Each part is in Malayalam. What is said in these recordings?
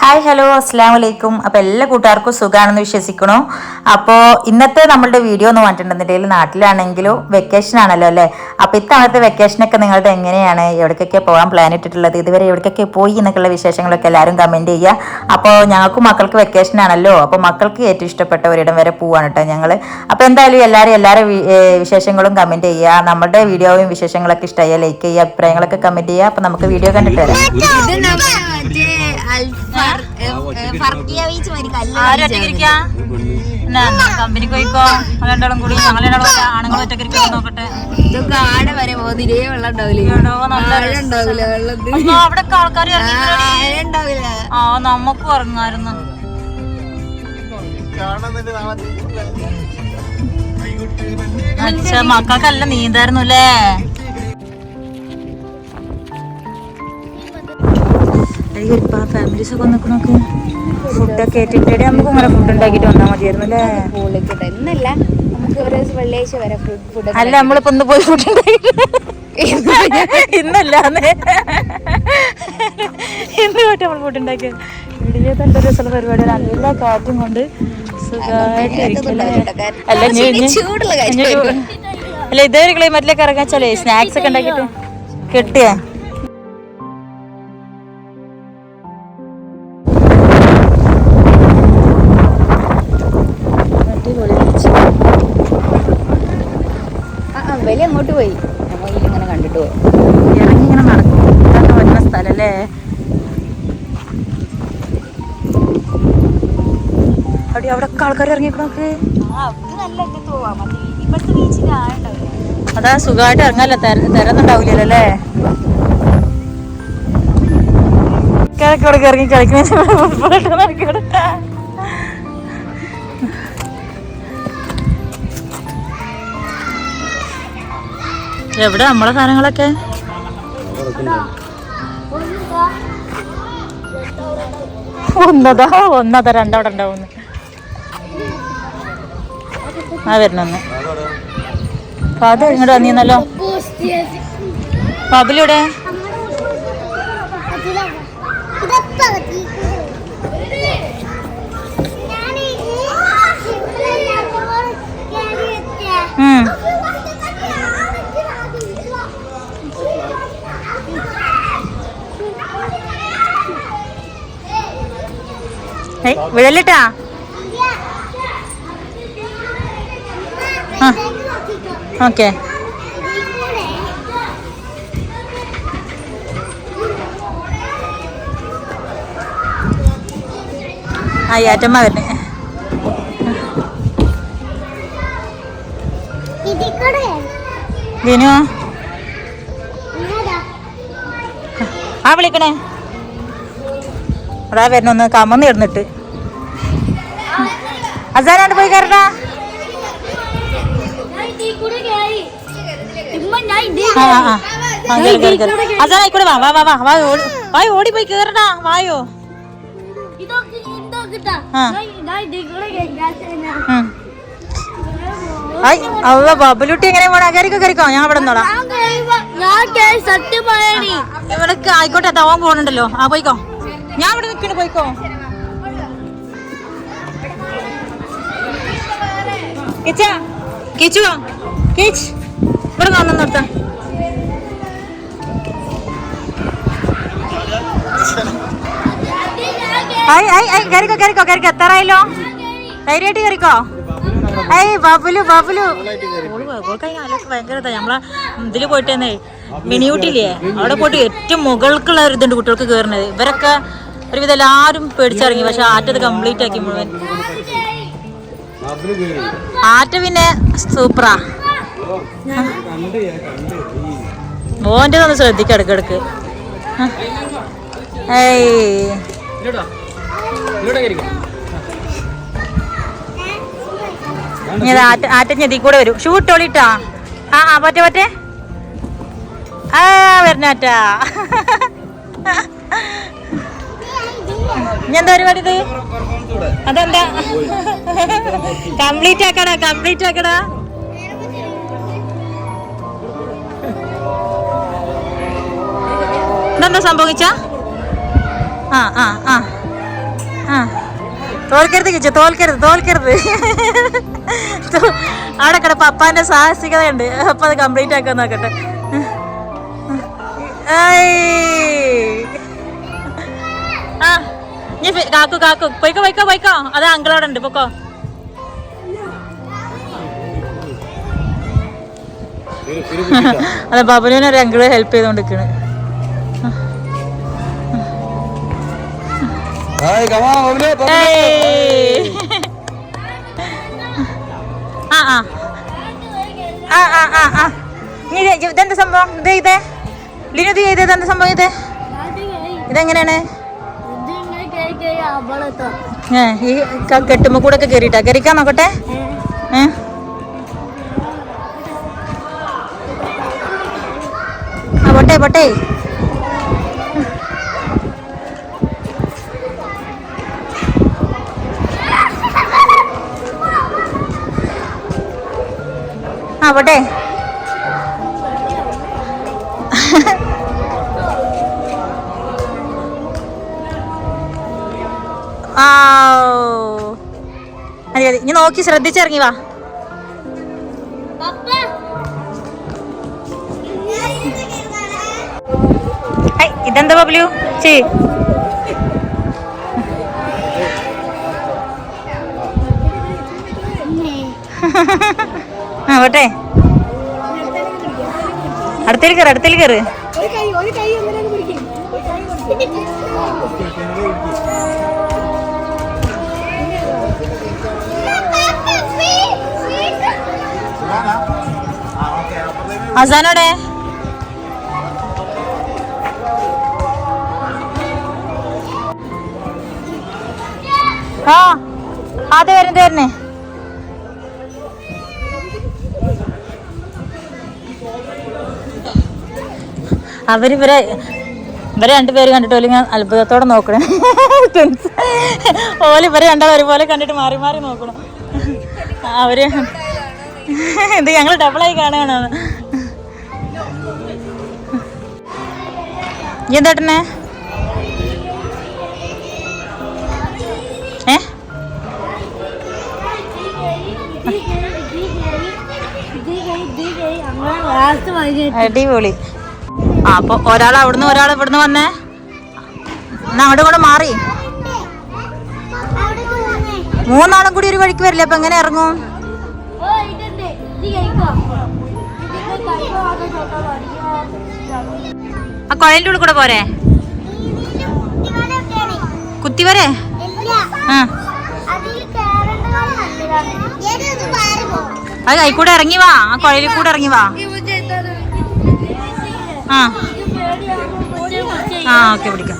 ഹായ് ഹലോ അസ്സാം വലൈക്കും അപ്പോൾ എല്ലാ കൂട്ടുകാർക്കും സുഖമാണെന്ന് വിശ്വസിക്കണോ. അപ്പോൾ ഇന്നത്തെ നമ്മളുടെ വീഡിയോ എന്ന് പറഞ്ഞിട്ടുണ്ടെന്നുണ്ടെങ്കിൽ നാട്ടിലാണെങ്കിലും വെക്കേഷൻ ആണല്ലോ അല്ലേ? അപ്പോൾ ഇത്തവണത്തെ വെക്കേഷനൊക്കെ നിങ്ങളുടെ എങ്ങനെയാണ്? എവിടേക്കൊക്കെ പോകാൻ പ്ലാൻ ഇട്ടിട്ടുള്ളത്? ഇതുവരെ എവിടേക്കൊക്കെ പോയി എന്നൊക്കെയുള്ള വിശേഷങ്ങളൊക്കെ എല്ലാവരും കമന്റ് ചെയ്യുക. അപ്പോൾ ഞങ്ങൾക്ക് മക്കൾക്ക് വെക്കേഷൻ ആണല്ലോ. അപ്പോൾ മക്കൾക്ക് ഏറ്റവും ഇഷ്ടപ്പെട്ട ഒരിടം വരെ പോവാണ് കേട്ടോ ഞങ്ങൾ അപ്പോൾ എന്തായാലും എല്ലാവരും എല്ലാവരും വിശേഷങ്ങളും കമന്റ് ചെയ്യുക. നമ്മുടെ വീഡിയോയും വിശേഷങ്ങളൊക്കെ ഇഷ്ടമായ ലൈക്ക് ചെയ്യുക അഭിപ്രായങ്ങളൊക്കെ കമന്റ് ചെയ്യുക. അപ്പോൾ നമുക്ക് വീഡിയോ കണ്ടിട്ട് വരാം. കമ്പനിക്ക് പോയിക്കോ. രണ്ടാളും കൂടി ഞങ്ങൾ രണ്ടാളും ആണുങ്ങൾ ഒറ്റയ്ക്ക് ഇരിക്കാൻ നോക്കട്ടെ. ഇതൊക്കെ ആടെ വരെ പോകുന്നില്ലേ വെള്ളം ഉണ്ടാവില്ലേ? അവിടൊക്കെ ആൾക്കാർ ആഴ ഉണ്ടാവില്ല? ആ നമുക്കും ഇറങ്ങായിരുന്നു അച്ഛ മക്കൾക്കല്ല നീന്തായിരുന്നു അല്ലേ ഫാമിലീസ് ഒക്കെ നിൽക്കണോക്ക് ഫുഡൊക്കെ ഏറ്റിട്ട് നമുക്ക് ഫുഡ് ഉണ്ടാക്കിയിട്ട് വന്നാൽ മതിയായിരുന്നു അല്ലേ? പൂളിക്കൂട്ടെ ഇന്നല്ല നമുക്ക് ഒരു ദിവസം വെള്ളിയാഴ്ച വരെ ഫുഡ് അല്ല നമ്മളിപ്പോ ഒന്ന് പോയി ഫുഡ് ഇന്നല്ല ഇന്ന് പോയിട്ട് നമ്മൾ ഫുഡ് ഉണ്ടാക്കിയത് തന്നെ രസമുള്ള പരിപാടി നല്ല കാറ്റും കൊണ്ട് സുഖമായിട്ട് ഇരിക്കല്ലേ? അല്ല ഇതേ ഒരു ക്ലൈമറ്റിലേക്ക് ഇറങ്ങാച്ചാലേ സ്നാക്സ് ഒക്കെ ഉണ്ടാക്കിട്ട് കിട്ടിയേ? സ്ഥലല്ലേ അവിടെ അവിടെ ആൾക്കാർ ഇറങ്ങിക്കണോക്ക് അതാ സുഖമായിട്ട് ഇറങ്ങാല്ലോ? തരുന്നുണ്ടാവില്ലല്ലോ അല്ലേ? ഇറങ്ങി കളിക്കുന്ന എവിടെ? നമ്മളെ സാധനങ്ങളൊക്കെ? ഒന്നതാ ഒന്നതാ രണ്ടവിടെ ഉണ്ടാവുന്നു. ആ വരണന്ന്. അപ്പൊ അത് ഇങ്ങോട്ട് വന്നിരുന്നല്ലോ പബിലൂടെ ഉം ഏയ് വിഴലിട്ടാ? ആ. ഓക്കെ. ആ ഏറ്റമ്മ അതാ വരണൊന്ന് കമന്ന് ഇടന്നിട്ട് അസാനാണ്ട് പോയി കയറടാ. അസാന ആയിക്കോട്ടെ വാ വാ വാ വാ വാ ഓടി വായോ ഓടി പോയി കേറടാ വായോ. ആ. ഉം. ഐ അവ ബബലുട്ടി എങ്ങനെ പോണ? കയറിക്കോ കയറിക്കോ ഞാൻ അവിടെ നിന്നോളാം. ഇവിടേക്ക് ആയിക്കോട്ടെ തവാൻ പോണുണ്ടല്ലോ. ആ പോയിക്കോ. ഞാൻ ഇവിടെ നിൽക്കണ പോയിക്കോ. കിച്ചാ കിച്ചു കിച്ച് ഇവിടെ വന്നു നിർത്ത. ഐ ഐ ഐ എത്തറായല്ലോ? ധൈര്യമായിട്ട് കയറിക്കോ ഐ ബബുലു ബബുലു. ഭയങ്കര നമ്മളെ ഇതിൽ പോയിട്ടേന്നേ മിനിയൂട്ടില്ലേ? അവിടെ പോയിട്ട് ഏറ്റവും മുകൾക്കുള്ള ഒരു ഇതുണ്ട് കുട്ടികൾക്ക് കയറുന്നത് ഇവരൊക്കെ ഒരുവിധം എല്ലാവരും പേടിച്ചിറങ്ങി പക്ഷെ ആറ്റത് കംപ്ലീറ്റ് ആക്കി മുഴുവൻ. ആറ്റ പിന്നെ സൂപ്പറാ മോന്റെ ഒന്ന് ശ്രദ്ധിക്ക ഇടക്കിടക്ക് ഏയ്. ആറ്റ ആറ്റ ഞെതി കൂടെ വരും. ഷൂ ഇട്ടോളിട്ടാ ആ ആ പറ്റേ പറ്റേ. ആ വരണാറ്റാ എന്താ പരിപാടി ഇത്? അതെന്താ? കംപ്ലീറ്റ് ആക്കടാ കംപ്ലീറ്റ് ആക്കടാ. ഇതെന്താ സംഭവിച്ച? ആ ആ ആ. ആ. തോൽക്കരുത് കിച്ചു തോൽക്കരുത് തോൽക്കരുത്. അവിടെ കിടപ്പ അപ്പാന്റെ സാഹസികതയുണ്ട്. അപ്പൊ അത് കംപ്ലീറ്റ് ആക്കാൻ നോക്കട്ടെ. ആ നീ കാക്കു കാക്കു. പോയിക്കോ പോയിക്കോ പോയിക്കോ. അത് അങ്കിളവിടെ ഉണ്ട് പൊക്കോ. അതെ ബബുലുവിനെ ഒരു അങ്കിൾ ഹെൽപ്പ് ചെയ്തോണ്ടിരിക്കണ്. ആ ആ. ആ ആ ആ ആ. ഇത് ഇതെന്താ സംഭവം? ഇത് ഇതേ? ലിനു ഇത് ചെയ്തത് എന്താ സംഭവം ഇത്? ഇതെങ്ങനെയാണ്? ഏ ഈ കെട്ടുമ്പോ കൂടെ ഒക്കെ കയറിയിട്ടാ കയറിക്കാൻ നോക്കട്ടെ. ഏ? ആ പൊട്ടെ പൊട്ടെ. ആ പോട്ടെ. ഇനി നോക്കി ശ്രദ്ധിച്ചിറങ്ങി വാ. ഇതെന്താ ബബ്ലു ചേ ആ പോട്ടെ. അടുത്തേൽ കയറ് അടുത്തേൽ കയറ് അസാനോടെ? ആ അത് വരുന്നത് വരുന്നേ അവർ ഇവരെ രണ്ടുപേര് കണ്ടിട്ട് ഞാൻ അത്ഭുതത്തോടെ നോക്കണേ. ഓൽ ഇവരെ രണ്ടാൾ ഒരുപോലെ കണ്ടിട്ട് മാറി മാറി നോക്കണം. അവർ ഇത് ഞങ്ങൾ ഡബിളായി കാണുകയാണ് എന്താട്ടനെ ഏ അടിപൊളി. അപ്പൊ ഒരാൾ അവിടുന്ന് ഒരാൾ ഇവിടുന്ന് വന്നേ. എന്നാ അവിടെ കൂടെ മാറി. മൂന്നാളും കൂടി ഒരു വഴിക്ക് വരില്ല അപ്പൊ എങ്ങനെ ഇറങ്ങും? ആ കുഴലിന്റെ ഉള്ളിൽ കൂടെ പോരെ? കുത്തിവരെ? ആ. അത് കൈ കൂടെ ഇറങ്ങി വാ. ആ കുഴലിൽ കൂടെ ഇറങ്ങി വാ. ആ. ആ ഓക്കെ പിടിക്കാം.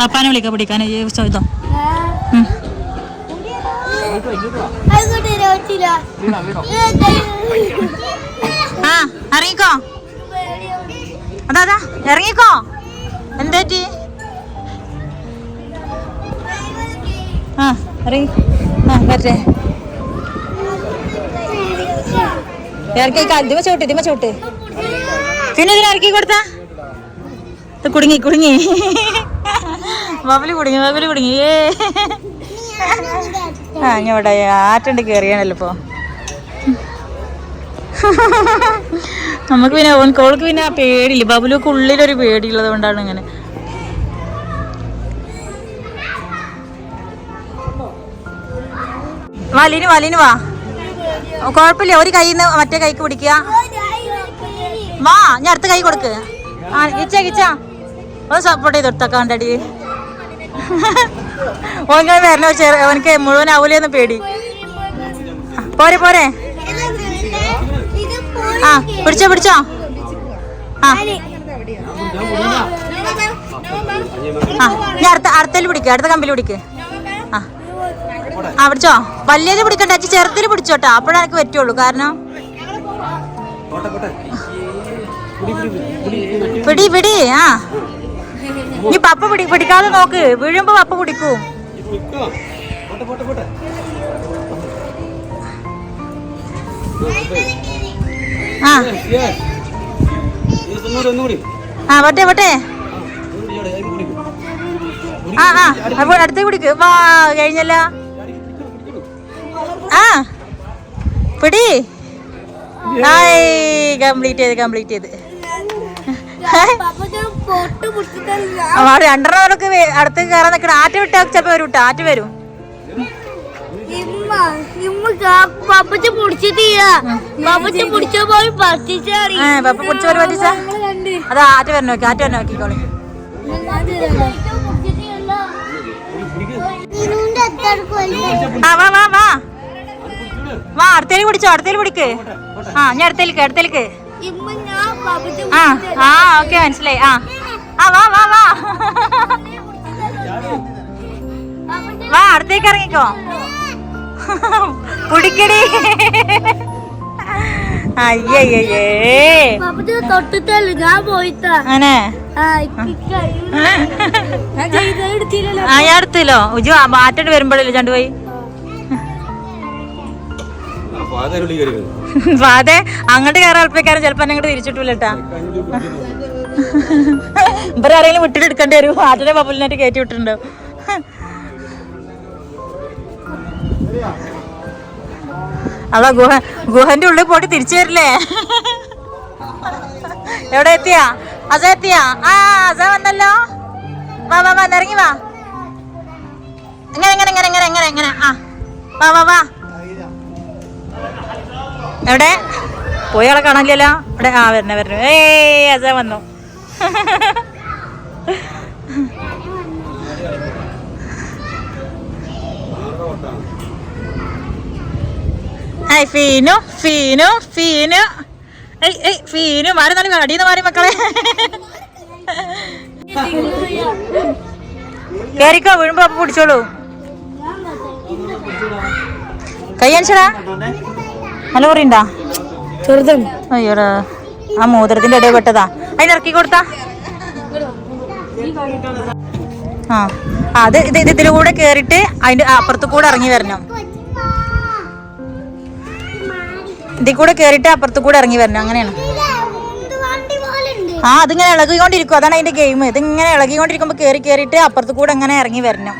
പപ്പാനെ വിളിക്കാം പിടിക്കാൻ. ചോദിച്ചോ. ആ ഇറങ്ങിക്കോ. അതാ അതാ ഇറങ്ങിക്കോ. എന്തേറ്റി ആ ഇറങ്ങി. ആ വരട്ടെ. ഇറക്കി ഇതിമ ചോട്ട് ഇതിമ ചോട്ട്. പിന്നെ ഇതിന് ഇറക്കി കൊടുത്താ? കുടുങ്ങി കുടുങ്ങി. ബബിൽ കുടുങ്ങി ബബിൽ കുടുങ്ങി. ഏ. ആ ഇങ്ങോട്ടെ ആറ്റണ്ട് കയറിയാണല്ലോ ഇപ്പൊ. നമുക്ക് പിന്നെ ഓൻ കോൾക്ക് പിന്നെ പേടിയില്ല. ബബുലൊക്കെ ഉള്ളിലൊരു പേടിയുള്ളത് കൊണ്ടാണ് ഇങ്ങനെ. വലിന് വലിന് വാ. കുഴപ്പമില്ല. ഒരു കൈന്ന് മറ്റേ കൈക്ക് പിടിക്കുക. വാ ഞാൻ അടുത്ത കൈ കൊടുക്ക്. ആ കിച്ച കിച്ച. ഒന്ന് സപ്പോർട്ട് ചെയ്ത് കൊടുത്തേക്കാം കണ്ടടി ഓങ്ങനെ വരണോ ചെറിയ അവനക്ക് മുഴുവൻ ആവൂലെന്ന് പേടി. പോരെ പോരെ. ആ പിടിച്ചോ പിടിച്ചോ. ആ. ഞാൻ അടുത്ത അടുത്തേൽ പിടിക്കുക അടുത്ത കമ്പിൽ പിടിക്ക്. ആ. ആ പിടിച്ചോ. വലിയത് പിടിക്കണ്ട അച്ഛൻ ചെറുതിൽ പിടിച്ചോട്ടോ. അപ്പോഴാണ് എനിക്ക് പറ്റുള്ളൂ. കാരണം പിടി പിടി ആ. നീ പപ്പ പിടി പിടിക്കാതെ നോക്ക്. വീഴുമ്പോ പപ്പ പിടിക്കും. ആ ആ. വട്ടെ വട്ടെ ആ ആ അപ്പോൾ അടുത്ത് കുടിക്ക് വാ കഴിഞ്ഞല്ല. ആ. പിടി. ഹായ് കംപ്ലീറ്റ് ചെയ്ത് കംപ്ലീറ്റ് ചെയ്ത്. രണ്ടെണ്ണം അവർക്ക് അടുത്തേക്ക് കയറാൻ നിൽക്കണം ആറ്റ് വിട്ടാൽ ചിലപ്പോൾ വരും കേട്ടോ ആറ്റ് വരും. പപ്പച്ച പിടിച്ചിട്ടില്ല. പപ്പച്ച പിടിച്ച പോയി പറ്റിച്ചാറി ഏ പപ്പ പിടിച്ച പോലെ പറ്റിച്ച? അത് ആറ്റ് വരണം നോക്കി ആറ്റ് വരണം നോക്കിക്കോളി വാ വാ വാ. വാ അടുത്തേക്ക് പിടിച്ചോ അടുത്തേക്ക് പിടിക്ക്. ആ ഞാൻ ഞാൻ പപ്പച്ച ആ ആ ഓക്കെ മനസ്സിലായി. ആ. ആ വാ വാ വാ. വാ അടുത്തേക്ക് ഇറങ്ങിക്കോ. പിടിക്കടി അയ്യയ്യേ തൊട്ടിട്ടല്ല? ഞാൻ പോയിട്ടാ. അങ്ങനെ ആ ഞാൻ ഉജു മാറ്റോട്ട് വരുമ്പോഴല്ലേ ചണ്ടുപോയി പോയി. അതെ അങ്ങോട്ട് കയറാൻ അല്പക്കാരൻ ചിലപ്പോ അങ്ങോട്ട് തിരിച്ചിട്ടില്ലട്ടാ ഇവരെ ആരെങ്കിലും വിട്ടിട്ട് എടുക്കേണ്ടി വരും. ആറ്റിനെ ബബുലിനായിട്ട് കയറ്റി വിട്ടിട്ടുണ്ടോ അതാ ഗുഹ ഗുഹന്റെ ഉള്ളിൽ പോയിട്ട് തിരിച്ചു വരില്ലേ? എവിടെ എത്തിയാ? അസ എത്തിയാ? ആ അസ വന്നല്ലോ. വാ വാ വാ ഇറങ്ങി വാ. എങ്ങനെ എങ്ങനെ എങ്ങനെ എങ്ങനെ എങ്ങനെ എങ്ങനെ ആ. വാ വാ വാ. എവിടെ? പോയി ആളെ കാണില്ലല്ലോ ഇവിടെ ആ വരണേ വരണേ. ഏയ് അസ വന്നു. ഹായ് ഫീനു ഫീനു ഫീനു. ഏയ് ഏയ് ഫീനു. മാറി നല്ല അടിയെന്ന് മാറി മക്കളെ. കേറിക്കോ വീഴുമ്പോ അപ്പൊ പിടിച്ചോളൂ. കൈ അടിച്ചടാ നല്ല പറയണ്ടാ ചെറുതാണ്. അയ്യോടാ. ആ മോതിരത്തിന്റെ ഇടയിൽ പെട്ടതാ. അതിന് ഇറക്കി കൊടുത്താ? ആ. അത് ഇത് ഇതിലൂടെ കേറിട്ട് അതിന്റെ അപ്പുറത്ത് കൂടെ ഇറങ്ങി വരണം. ഇതിൽ കൂടെ കയറിയിട്ട് അപ്പുറത്ത് കൂടെ ഇറങ്ങി വരണം. അങ്ങനെയാണ്. ആ അതിങ്ങനെ ഇളകിക്കൊണ്ടിരിക്കും. അതാണ് അതിന്റെ ഗെയിം ഇതിങ്ങനെ ഇളകിക്കൊണ്ടിരിക്കുമ്പോ കേറി കേറിട്ട് അപ്പുറത്ത് കൂടെ അങ്ങനെ ഇറങ്ങി വരണം.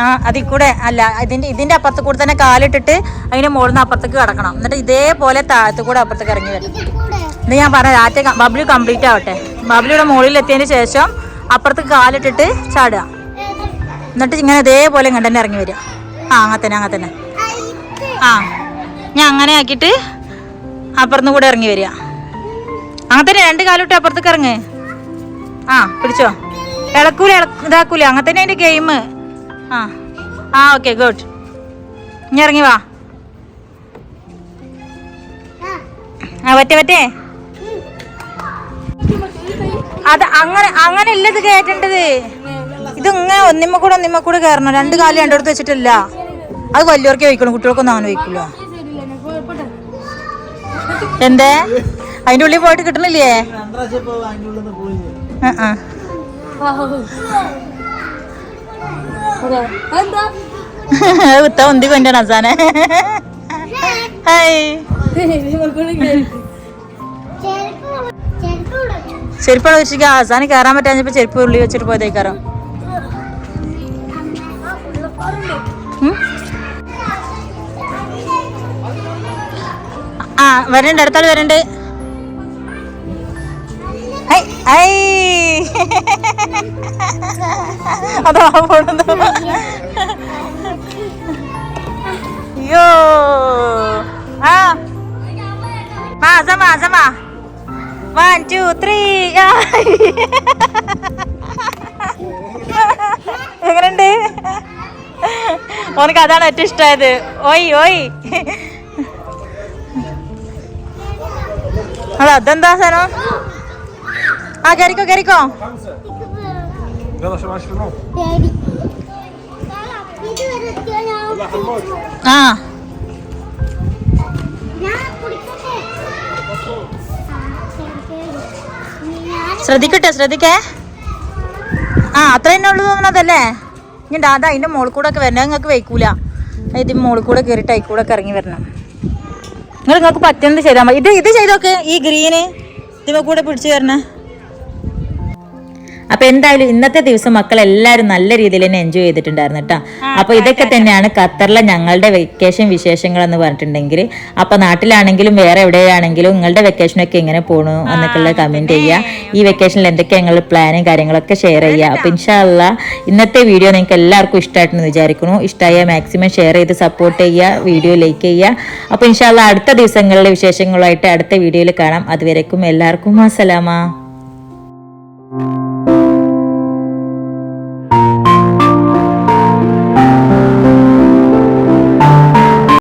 ആ അതിൽ കൂടെ അല്ല ഇതിന്റെ ഇതിന്റെ അപ്പുറത്ത് കൂടെ തന്നെ കാലിട്ടിട്ട് അതിന്റെ മുകളിൽ നിന്ന് അപ്പുറത്തേക്ക് കിടക്കണം. എന്നിട്ട് ഇതേപോലെ താഴത്ത് കൂടെ അപ്പുറത്തേക്ക് ഇറങ്ങി വരണം. ഇത് ഞാൻ പറഞ്ഞ രാറ്റ ബബ്ലു കംപ്ലീറ്റ് ആവട്ടെ. ബബ്ലിയുടെ മുകളിൽ എത്തിയതിന് ശേഷം അപ്പുറത്ത് കാലിട്ടിട്ട് ചാടുക. എന്നിട്ട് ഇങ്ങനെ ഇതേപോലെ ഇങ്ങനെ തന്നെ ഇറങ്ങി വരിക. ആ അങ്ങനെ തന്നെ അങ്ങനെ തന്നെ ആ. ഞാൻ അങ്ങനെ ആക്കിയിട്ട് അപ്പുറത്ത് കൂടെ ഇറങ്ങി വരിക. അങ്ങനെ തന്നെ രണ്ട് കാലോട്ട് അപ്പുറത്തേക്ക് ഇറങ്ങ്. ആ പിടിച്ചോ. ഇളക്കൂല ഇള- ഇതാക്കൂല. അങ്ങനെ തന്നെ അതിന്റെ ഗെയിം ആ. ആ ഓക്കെ ഗുഡ് ഇനി ഇറങ്ങി വാ. ആ പറ്റേ പറ്റേ. അത് അങ്ങനെ അങ്ങനെ ഇല്ല ഇത് കയറ്റേണ്ടത് ഇത് ഇങ്ങനെ ഒന്നിമ്മ കൂടെ ഒന്നിമ്മ കൂടെ കയറണം രണ്ട് കാലം രണ്ടിടത്ത് വെച്ചിട്ടില്ല. അത് വലിയവർക്കേ വയ്ക്കണം കുട്ടികൾക്കൊന്നും അങ്ങനെ വയ്ക്കില്ല എന്തേ? അതിന്റെ ഉള്ളിൽ പോയിട്ട് കിട്ടണില്ലേ? വിത്ത ഒന്തി കൊണ്ടാണ് അസാനെ ചെരുപ്പാണ് വെച്ചിട്ട് അസാന് കയറാൻ പറ്റാഞ്ഞപ്പോ ചെരുപ്പ് ഉള്ളി വെച്ചിട്ട് പോയതേക്കാരം. വരണ്ട് അടുത്താൾ വരണ്ട്. അതാ പോണത് അയ്യോ. ആ. വാ സമാ സമാ വൺ ടു ത്രീ എങ്ങനെയുണ്ട്? ഓനക്ക് അതാണ് ഏറ്റവും ഇഷ്ടമായത്. ഓയ് ഓയ്. അല്ല അതെന്താ സാധനം? ആ കയറിക്കോ കയറിക്കോ ആ. ശ്രദ്ധിക്കട്ടെ ശ്രദ്ധിക്കേ. ആ അത്ര തന്നെ ഉള്ളു തോന്നണതല്ലേ ഇനി ദാദാ അതിന്റെ മോളിൽ കൂടെ ഒക്കെ വരണേ. നിങ്ങൾക്ക് വയ്ക്കൂല ഇത് മോളിൽ കൂടെ കയറിയിട്ട് അതിൽ കൂടെ ഒക്കെ ഇറങ്ങി വരണം. നിങ്ങൾ നിങ്ങൾക്ക് പറ്റുന്നത് ചെയ്താൽ മതി ഇത് ഇത് ചെയ്തോക്കെ ഈ ഗ്രീന് ഇതിമ കൂടെ പിടിച്ചു വരണേ. അപ്പൊ എന്തായാലും ഇന്നത്തെ ദിവസം മക്കൾ എല്ലാവരും നല്ല രീതിയിൽ തന്നെ എൻജോയ് ചെയ്തിട്ടുണ്ടായിരുന്നു കേട്ടോ. അപ്പൊ ഇതൊക്കെ തന്നെയാണ് ഖത്തറിലെ ഞങ്ങളുടെ വെക്കേഷൻ വിശേഷങ്ങൾ എന്ന് പറഞ്ഞിട്ടുണ്ടെങ്കിൽ. അപ്പൊ നാട്ടിലാണെങ്കിലും വേറെ എവിടെയാണെങ്കിലും നിങ്ങളുടെ വെക്കേഷനൊക്കെ എങ്ങനെ പോണു എന്നൊക്കെയുള്ള കമന്റ് ചെയ്യുക. ഈ വെക്കേഷനിൽ എന്തൊക്കെ ഞങ്ങൾ പ്ലാനും കാര്യങ്ങളൊക്കെ ഷെയർ ചെയ്യുക. അപ്പൊ ഇൻഷാല്ല ഇന്നത്തെ വീഡിയോ നിങ്ങൾക്ക് എല്ലാവർക്കും ഇഷ്ടമായിട്ടെന്ന് വിചാരിക്കുന്നു. ഇഷ്ടമായ മാക്സിമം ഷെയർ ചെയ്ത് സപ്പോർട്ട് ചെയ്യുക വീഡിയോ ലൈക്ക് ചെയ്യുക. അപ്പൊ ഇൻഷാല്ല അടുത്ത ദിവസങ്ങളിലെ വിശേഷങ്ങളുമായിട്ട് അടുത്ത വീഡിയോയിൽ കാണാം. അതുവരെക്കും എല്ലാവർക്കും അസലാമ